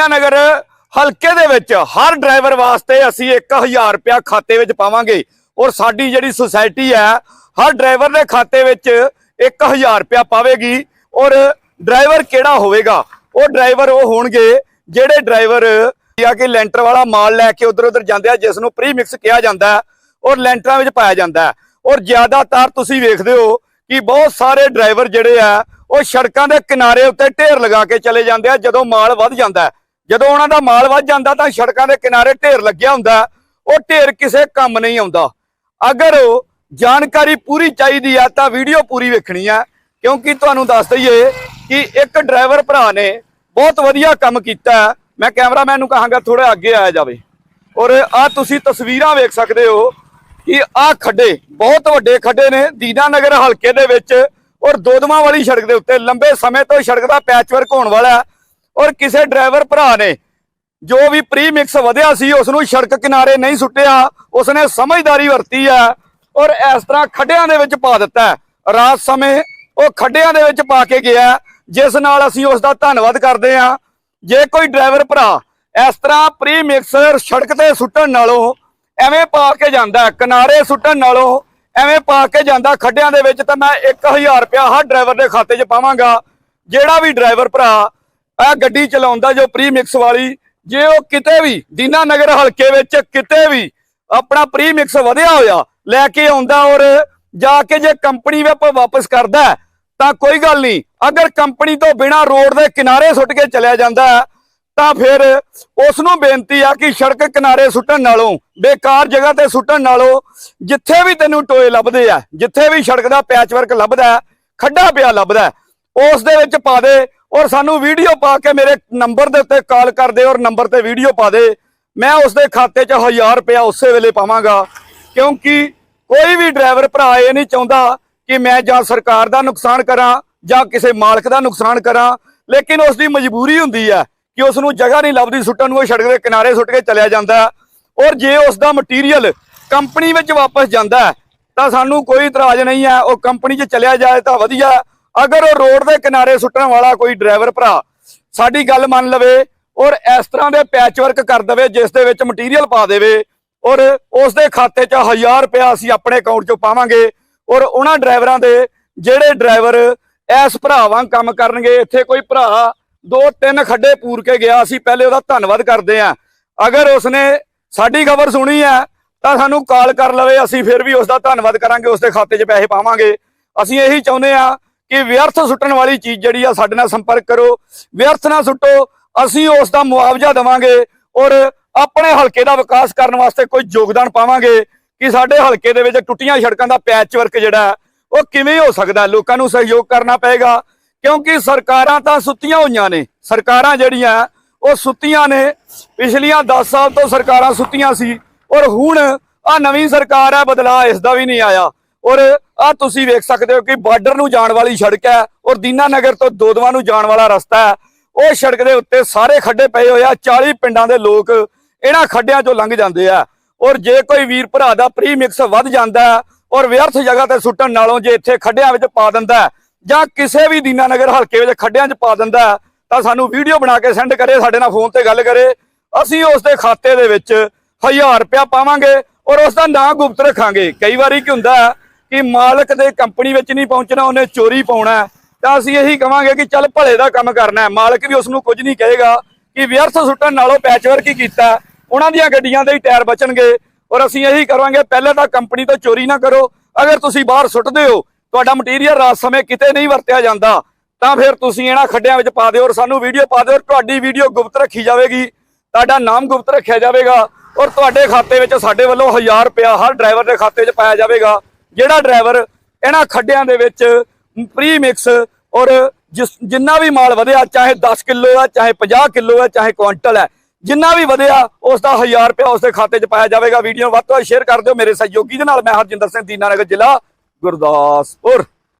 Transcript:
ਦੀਨਾਨਗਰ ਹਲਕੇ ਦੇ ਵਿੱਚ ਹਰ ਡਰਾਈਵਰ ਵਾਸਤੇ ਅਸੀਂ 1000 ਰੁਪਇਆ ਖਾਤੇ ਵਿੱਚ ਪਾਵਾਂਗੇ। ਔਰ ਸਾਡੀ ਜਿਹੜੀ ਸੁਸਾਇਟੀ ਹੈ, ਹਰ ਡਰਾਈਵਰ ਦੇ ਖਾਤੇ ਵਿੱਚ 1000 ਰੁਪਇਆ ਪਾਵੇਗੀ। ਔਰ ਡਰਾਈਵਰ ਕਿਹੜਾ ਹੋਵੇਗਾ? ਉਹ ਡਰਾਈਵਰ ਉਹ ਹੋਣਗੇ ਜਿਹੜੇ ਡਰਾਈਵਰ ਆ ਕਿ ਲੈਂਟਰ ਵਾਲਾ ਮਾਲ ਲੈ ਕੇ ਉਧਰ ਉਧਰ ਜਾਂਦੇ ਆ, ਜਿਸ ਨੂੰ ਪ੍ਰੀ ਮਿਕਸ ਕਿਹਾ ਜਾਂਦਾ ਔਰ ਲੈਂਟਰਾਂ ਵਿੱਚ ਪਾਇਆ ਜਾਂਦਾ ਔਰ ਜ਼ਿਆਦਾਤਰ ਤੁਸੀਂ ਵੇਖਦੇ ਹੋ ਕਿ ਬਹੁਤ ਸਾਰੇ ਡਰਾਈਵਰ ਜਿਹੜੇ ਆ, ਉਹ ਸੜਕਾਂ ਦੇ ਕਿਨਾਰੇ ਉੱਤੇ ਢੇਰ ਲਗਾ ਕੇ ਚਲੇ ਜਾਂਦੇ ਆ, ਜਦੋਂ ਮਾਲ ਵੱਧ ਜਾਂਦਾ ਜਦੋਂ ਉਹਨਾਂ ਦਾ ਮਾਲ ਵੱਧ ਜਾਂਦਾ ਤਾਂ ਸੜਕਾਂ ਦੇ ਕਿਨਾਰੇ ਢੇਰ ਲੱਗਿਆ ਹੁੰਦਾ, ਉਹ ਢੇਰ ਕਿਸੇ ਕੰਮ ਨਹੀਂ ਆਉਂਦਾ। ਅਗਰ ਉਹ ਜਾਣਕਾਰੀ ਪੂਰੀ ਚਾਹੀਦੀ ਆ ਤਾਂ ਵੀਡੀਓ ਪੂਰੀ ਵੇਖਣੀ ਆ, ਕਿਉਂਕਿ ਤੁਹਾਨੂੰ ਦੱਸ ਦਈਏ ਕਿ ਇੱਕ ਡਰਾਈਵਰ ਭਰਾ ਨੇ ਬਹੁਤ ਵਧੀਆ ਕੰਮ ਕੀਤਾ। ਮੈਂ ਕੈਮਰਾਮੈਨ ਨੂੰ ਕਹਾਂਗਾ ਥੋੜਾ ਅੱਗੇ ਆਇਆ ਜਾਵੇ। ਔਰ ਆ ਤੁਸੀਂ ਤਸਵੀਰਾਂ ਵੇਖ ਸਕਦੇ ਹੋ ਕਿ ਆ ਖੱਡੇ ਬਹੁਤ ਵੱਡੇ ਖੱਡੇ ਨੇ, ਦੀਨਾ ਨਗਰ ਹਲਕੇ ਦੇ ਵਿੱਚ ਔਰ ਦੋਦਮਾ ਵਾਲੀ ਸੜਕ ਦੇ ਉੱਤੇ ਲੰਬੇ ਸਮੇਂ ਤੋਂ ਸੜਕ ਦਾ ਪੈਚਵਰਕ ਹੋਣ ਵਾਲਾ ਔਰ ਕਿਸੇ ਡਰਾਈਵਰ ਭਰਾ ਨੇ ਜੋ ਵੀ ਪ੍ਰੀ ਮਿਕਸ ਵਧਿਆ ਸੀ ਉਸ ਨੂੰ ਸੜਕ ਕਿਨਾਰੇ ਨਹੀਂ ਸੁੱਟਿਆ, ਉਸਨੇ ਸਮਝਦਾਰੀ ਵਰਤੀ ਹੈ ਔਰ ਇਸ ਤਰ੍ਹਾਂ ਖੱਡਿਆਂ ਦੇ ਵਿੱਚ ਪਾ ਦਿੱਤਾ ਰਾਤ ਸਮੇਂ ਉਹ ਖੱਡਿਆਂ ਦੇ ਵਿੱਚ ਪਾ ਕੇ ਗਿਆ ਜਿਸ ਨਾਲ ਅਸੀਂ ਉਸ ਦਾ ਧੰਨਵਾਦ ਕਰਦੇ ਹਾਂ। ਜੇ ਕੋਈ ਡਰਾਈਵਰ ਭਰਾ ਇਸ ਤਰ੍ਹਾਂ ਪ੍ਰੀ ਮਿਕਸਰ ਸੜਕ ਤੇ ਸੁੱਟਣ ਨਾਲੋਂ ਐਵੇਂ ਪਾ ਕੇ ਜਾਂਦਾ ਕਿਨਾਰੇ ਸੁੱਟਣ ਨਾਲੋਂ ਐਵੇਂ ਪਾ ਕੇ ਜਾਂਦਾ ਖੱਡਿਆਂ ਦੇ ਵਿੱਚ, ਤਾਂ ਮੈਂ 1000 ਰੁਪਇਆ ਹਰ ਡਰਾਈਵਰ ਦੇ ਖਾਤੇ 'ਚ ਪਾਵਾਂਗਾ। ਜਿਹੜਾ ਵੀ ਡਰਾਈਵਰ ਭਰਾ ਇਹ ਗੱਡੀ ਚਲਾਉਂਦਾ ਜੋ ਪ੍ਰੀ ਮਿਕਸ ਵਾਲੀ, ਜੇ ਉਹ ਕਿਤੇ ਵੀ ਦੀਨਾ ਨਗਰ ਹਲਕੇ ਵਿੱਚ ਕਿਤੇ ਵੀ ਆਪਣਾ ਪ੍ਰੀ ਮਿਕਸ ਵਧਿਆ ਹੋਇਆ, ਲੈ ਕੇ ਆਉਂਦਾ ਔਰ ਜਾ ਕੇ ਜੇ ਕੰਪਨੀ ਵਿੱਚ ਵਾਪਸ ਕਰਦਾ, ਤਾਂ ਕੋਈ ਗੱਲ ਨਹੀਂ। ਅਗਰ ਕੰਪਨੀ ਤੋਂ ਬਿਨਾ ਰੋਡ ਦੇ ਕਿਨਾਰੇ ਸੁੱਟ ਕੇ ਚਲਿਆ ਜਾਂਦਾ, ਤਾਂ ਫਿਰ ਉਸ ਨੂੰ ਬੇਨਤੀ ਆ ਕਿ ਸੜਕ ਕਿਨਾਰੇ ਸੁੱਟਣ ਨਾਲੋਂ, ਬੇਕਾਰ ਜਗ੍ਹਾ ਤੇ ਸੁੱਟਣ ਨਾਲੋਂ ਜਿੱਥੇ ਵੀ ਤੈਨੂੰ ਟੋਏ ਲੱਭਦੇ ਆ, ਜਿੱਥੇ ਵੀ ਸੜਕ ਦਾ ਪੈਚਵਰਕ ਲੱਭਦਾ, ਖੱਡਾ ਪਿਆ ਲੱਭਦਾ, ਉਸ ਦੇ ਵਿੱਚ ਪਾ ਦੇ। ਔਰ ਸਾਨੂੰ ਵੀਡੀਓ ਪਾ ਕੇ ਮੇਰੇ ਨੰਬਰ ਦੇ ਉੱਤੇ ਕਾਲ ਕਰ ਦੇ ਔਰ ਨੰਬਰ ਤੇ ਵੀਡੀਓ ਪਾ ਦੇ। ਮੈਂ ਉਸ ਦੇ ਖਾਤੇ 'ਚ 1000 ਰੁਪਇਆ ਉਸੇ ਵੇਲੇ ਪਾਵਾਂਗਾ। ਕਿਉਂਕਿ ਕੋਈ ਵੀ ਡਰਾਈਵਰ ਭਰਾ ਇਹ ਨਹੀਂ ਚਾਹੁੰਦਾ ਕਿ ਮੈਂ ਜਾਂ ਸਰਕਾਰ ਦਾ ਨੁਕਸਾਨ ਕਰਾਂ ਜਾਂ ਕਿਸੇ ਮਾਲਕ ਦਾ ਨੁਕਸਾਨ ਕਰਾਂ। ਲੇਕਿਨ ਉਸ ਦੀ ਮਜਬੂਰੀ ਹੁੰਦੀ ਹੈ ਕਿ ਉਸ ਨੂੰ ਜਗ੍ਹਾ ਨਹੀਂ ਲੱਭਦੀ, ਸੁੱਟਣ ਨੂੰ ਉਹ ਸੜਕ ਦੇ ਕਿਨਾਰੇ ਸੁੱਟ ਕੇ ਚਲਿਆ ਜਾਂਦਾ ਔਰ ਜੇ ਉਸ ਦਾ ਮਟੀਰੀਅਲ ਕੰਪਨੀ ਵਿੱਚ ਵਾਪਸ ਜਾਂਦਾ ਤਾਂ ਸਾਨੂੰ ਕੋਈ ਇਤਰਾਜ਼ ਨਹੀਂ ਹੈ। ਉਹ ਕੰਪਨੀ 'ਚ ਚਲਿਆ ਜਾਏ ਤਾਂ ਵਧੀਆ। ਅਗਰ ਉਹ ਰੋਡ ਦੇ ਕਿਨਾਰੇ ਸੁੱਟਣ ਵਾਲਾ ਕੋਈ ਡਰਾਈਵਰ ਭਰਾ ਸਾਡੀ ਗੱਲ ਮੰਨ ਲਵੇ ਔਰ ਇਸ ਤਰ੍ਹਾਂ ਦੇ ਪੈਚਵਰਕ ਕਰ ਦੇਵੇ, ਜਿਸ ਦੇ ਵਿੱਚ ਮਟੀਰੀਅਲ ਪਾ ਦੇਵੇ ਔਰ ਉਸ ਦੇ ਖਾਤੇ 'ਚ 1000 ਰੁਪਇਆ ਅਸੀਂ ਆਪਣੇ ਅਕਾਊਂਟ 'ਚੋਂ ਪਾਵਾਂਗੇ ਔਰ ਉਹਨਾਂ ਡਰਾਈਵਰਾਂ ਦੇ ਜਿਹੜੇ ਡਰਾਈਵਰ ਇਸ ਭਰਾ ਵਾਂਗ ਕੰਮ ਕਰਨਗੇ, ਇੱਥੇ ਕੋਈ ਭਰਾ ਦੋ ਤਿੰਨ ਖੱਡੇ ਪੂਰ ਕੇ ਗਿਆ, ਅਸੀਂ ਪਹਿਲੇ ਉਹਦਾ ਧੰਨਵਾਦ ਕਰਦੇ ਆਂ ਅਗਰ ਉਸਨੇ ਸਾਡੀ ਖਬਰ ਸੁਣੀ ਹੈ, ਤਾਂ ਸਾਨੂੰ ਕਾਲ ਕਰ ਲਵੇ, ਅਸੀਂ ਫਿਰ ਵੀ ਉਸ ਦਾ ਧੰਨਵਾਦ ਕਰਾਂਗੇ ਉਸ ਦੇ ਖਾਤੇ 'ਚ ਪੈਸੇ ਪਾਵਾਂਗੇ। ਅਸੀਂ ਇਹੀ ਚਾਹੁੰਦੇ ਆ ਕਿ ਵਿਅਰਥ ਸੁੱਟਣ ਵਾਲੀ ਚੀਜ਼ ਜਿਹੜੀ ਆ ਸਾਡੇ ਨਾਲ ਸੰਪਰਕ ਕਰੋ, ਵਿਅਰਥ ਨਾ ਸੁੱਟੋ, ਅਸੀਂ ਉਸ ਦਾ ਮੁਆਵਜ਼ਾ ਦੇਵਾਂਗੇ ਔਰ ਆਪਣੇ ਹਲਕੇ ਦਾ ਵਿਕਾਸ ਕਰਨ ਵਾਸਤੇ ਕੋਈ ਯੋਗਦਾਨ ਪਾਵਾਂਗੇ ਕਿ ਸਾਡੇ ਹਲਕੇ ਦੇ ਵਿੱਚ ਟੁੱਟੀਆਂ ਸੜਕਾਂ ਦਾ ਪੈਚ ਵਰਕ ਜਿਹੜਾ ਉਹ ਕਿਵੇਂ ਹੋ ਸਕਦਾ ਲੋਕਾਂ ਨੂੰ ਸਹਿਯੋਗ ਕਰਨਾ ਪਏਗਾ, ਕਿਉਂਕਿ ਸਰਕਾਰਾਂ ਤਾਂ ਸੁੱਤੀਆਂ ਹੋਈਆਂ ਨੇ, ਸਰਕਾਰਾਂ ਜਿਹੜੀਆਂ ਉਹ ਸੁੱਤੀਆਂ ਨੇ, ਪਿਛਲੀਆਂ 10 ਸਾਲ ਤੋਂ ਸਰਕਾਰਾਂ ਸੁੱਤੀਆਂ ਸੀ ਔਰ ਹੁਣ ਆ ਨਵੀਂ ਸਰਕਾਰ ਹੈ, ਬਦਲਾਅ ਇਸ ਦਾ ਵੀ ਨਹੀਂ ਆਇਆ। ਔਰ ਆ ਤੁਸੀਂ ਵੇਖ ਸਕਦੇ ਹੋ ਕਿ ਬਾਰਡਰ ਨੂੰ ਜਾਣ ਵਾਲੀ ਸੜਕ ਹੈ ਔਰ ਦੀਨਾ ਨਗਰ ਤੋਂ ਦੋਦਵਾ ਨੂੰ ਜਾਣ ਵਾਲਾ ਰਸਤਾ ਹੈ। ਉਹ ਸੜਕ ਦੇ ਉੱਤੇ ਸਾਰੇ ਖੱਡੇ ਪਏ ਹੋਏ ਆ 40 ਪਿੰਡਾਂ ਦੇ ਲੋਕ ਇਹਨਾਂ ਖੱਡਿਆਂ ਚੋਂ ਲੰਘ ਜਾਂਦੇ ਆ। ਔਰ ਜੇ ਕੋਈ ਵੀਰ ਭਰਾ ਦਾ ਪ੍ਰੀ ਮਿਕਸ ਵੱਧ ਜਾਂਦਾ ਔਰ ਵਿਅਰਥ ਜਗ੍ਹਾ ਤੇ ਸੁੱਟਣ ਨਾਲੋਂ ਜੇ ਇੱਥੇ ਖੱਡਿਆਂ ਵਿੱਚ ਪਾ ਦਿੰਦਾ ਜਾਂ ਕਿਸੇ ਵੀ ਦੀਨਾ ਨਗਰ ਹਲਕੇ ਵਿੱਚ ਖੱਡਿਆਂ 'ਚ ਪਾ ਦਿੰਦਾ ਤਾਂ ਸਾਨੂੰ ਵੀਡੀਓ ਬਣਾ ਕੇ ਸੈਂਡ ਕਰੇ, ਸਾਡੇ ਨਾਲ ਫੋਨ ਤੇ ਗੱਲ ਕਰੇ। ਅਸੀਂ ਉਸ ਦੇ ਖਾਤੇ ਦੇ ਵਿੱਚ 1000 ਰੁਪਇਆ ਪਾਵਾਂਗੇ ਔਰ ਉਸ ਦਾ ਨਾਂ ਗੁਪਤ ਰੱਖਾਂਗੇ। ਕਈ ਵਾਰੀ ਕੀ ਹੁੰਦਾ ਹੈ ਕਿ ਮਾਲਕ ਦੇ ਕੰਪਨੀ ਵਿੱਚ ਨਹੀਂ ਪਹੁੰਚਣਾ, ਉਹਨੇ ਚੋਰੀ ਪਾਉਣਾ ਤਾਂ ਅਸੀਂ ਇਹੀ ਕਵਾਂਗੇ ਕਿ ਚੱਲ ਭਲੇ ਦਾ ਕੰਮ ਕਰਨਾ ਹੈ। ਮਾਲਕ ਵੀ ਉਸ ਨੂੰ ਕੁਝ ਨਹੀਂ ਕਹੇਗਾ ਕਿ ਵਿਅਰਥ ਸੁੱਟਣ ਨਾਲੋਂ ਪੈਚਵਰਕ ਹੀ ਕੀਤਾ ਉਹਨਾਂ ਦੀਆਂ ਗੱਡੀਆਂ ਦੇ ਹੀ ਟਾਇਰ ਬਚਣਗੇ। ਔਰ ਅਸੀਂ ਇਹੀ ਕਰਾਂਗੇ, ਪਹਿਲੇ ਤਾਂ ਕੰਪਨੀ ਤੋਂ ਚੋਰੀ ਨਾ ਕਰੋ। ਅਗਰ ਤੁਸੀਂ ਬਾਹਰ ਸੁੱਟਦੇ ਹੋ, ਤੁਹਾਡਾ ਮਟੀਰੀਅਲ ਰਾਤ ਸਮੇਂ ਕਿਤੇ ਨਹੀਂ ਵਰਤਿਆ ਜਾਂਦਾ। ਤਾਂ ਫਿਰ ਤੁਸੀਂ ਇਹਨਾਂ ਖੱਡਿਆਂ ਵਿੱਚ ਪਾ ਦਿਓ ਔਰ ਸਾਨੂੰ ਵੀਡੀਓ ਪਾ ਦਿਓ ਔਰ ਤੁਹਾਡੀ ਵੀਡੀਓ ਗੁਪਤ ਰੱਖੀ ਜਾਵੇਗੀ। ਤੁਹਾਡਾ ਨਾਮ ਗੁਪਤ ਰੱਖਿਆ ਜਾਵੇਗਾ। ਔਰ ਤੁਹਾਡੇ ਖਾਤੇ ਵਿੱਚ ਸਾਡੇ ਵੱਲੋਂ 1000 ਰੁਪਇਆ ਹਰ ਡਰਾਈਵਰ ਦੇ ਖਾਤੇ 'ਚ ਪਾਇਆ ਜਾਵੇਗਾ। ਜਿਹੜਾ ਡਰਾਈਵਰ ਇਹਨਾਂ ਖੱਡਿਆਂ ਦੇ ਵਿੱਚ ਪ੍ਰੀ ਮਿਕਸ ਔਰ ਜਿਸ ਜਿੰਨਾ ਵੀ ਮਾਲ ਵਧਿਆ, ਚਾਹੇ 10 ਕਿਲੋ ਹੈ ਚਾਹੇ 50 ਕਿਲੋ ਹੈ ਚਾਹੇ ਕੁਇੰਟਲ ਹੈ ਜਿੰਨਾ ਵੀ ਵਧਿਆ ਉਸ ਦਾ 1000 ਰੁਪਇਆ ਉਸ ਦੇ ਖਾਤੇ 'ਚ ਪਾਇਆ ਜਾਵੇਗਾ। ਵੀਡੀਓ ਵੱਧ ਤੋਂ ਵੱਧ ਸ਼ੇਅਰ ਕਰ ਦਿਓ ਮੇਰੇ ਸਹਿਯੋਗੀ ਦੇ ਨਾਲ। ਮੈਂ ਹਰਜਿੰਦਰ ਸਿੰਘ, ਦੀਨਾਨਗਰ ਜ਼ਿਲ੍ਹਾ ਗੁਰਦਾਸਪੁਰ।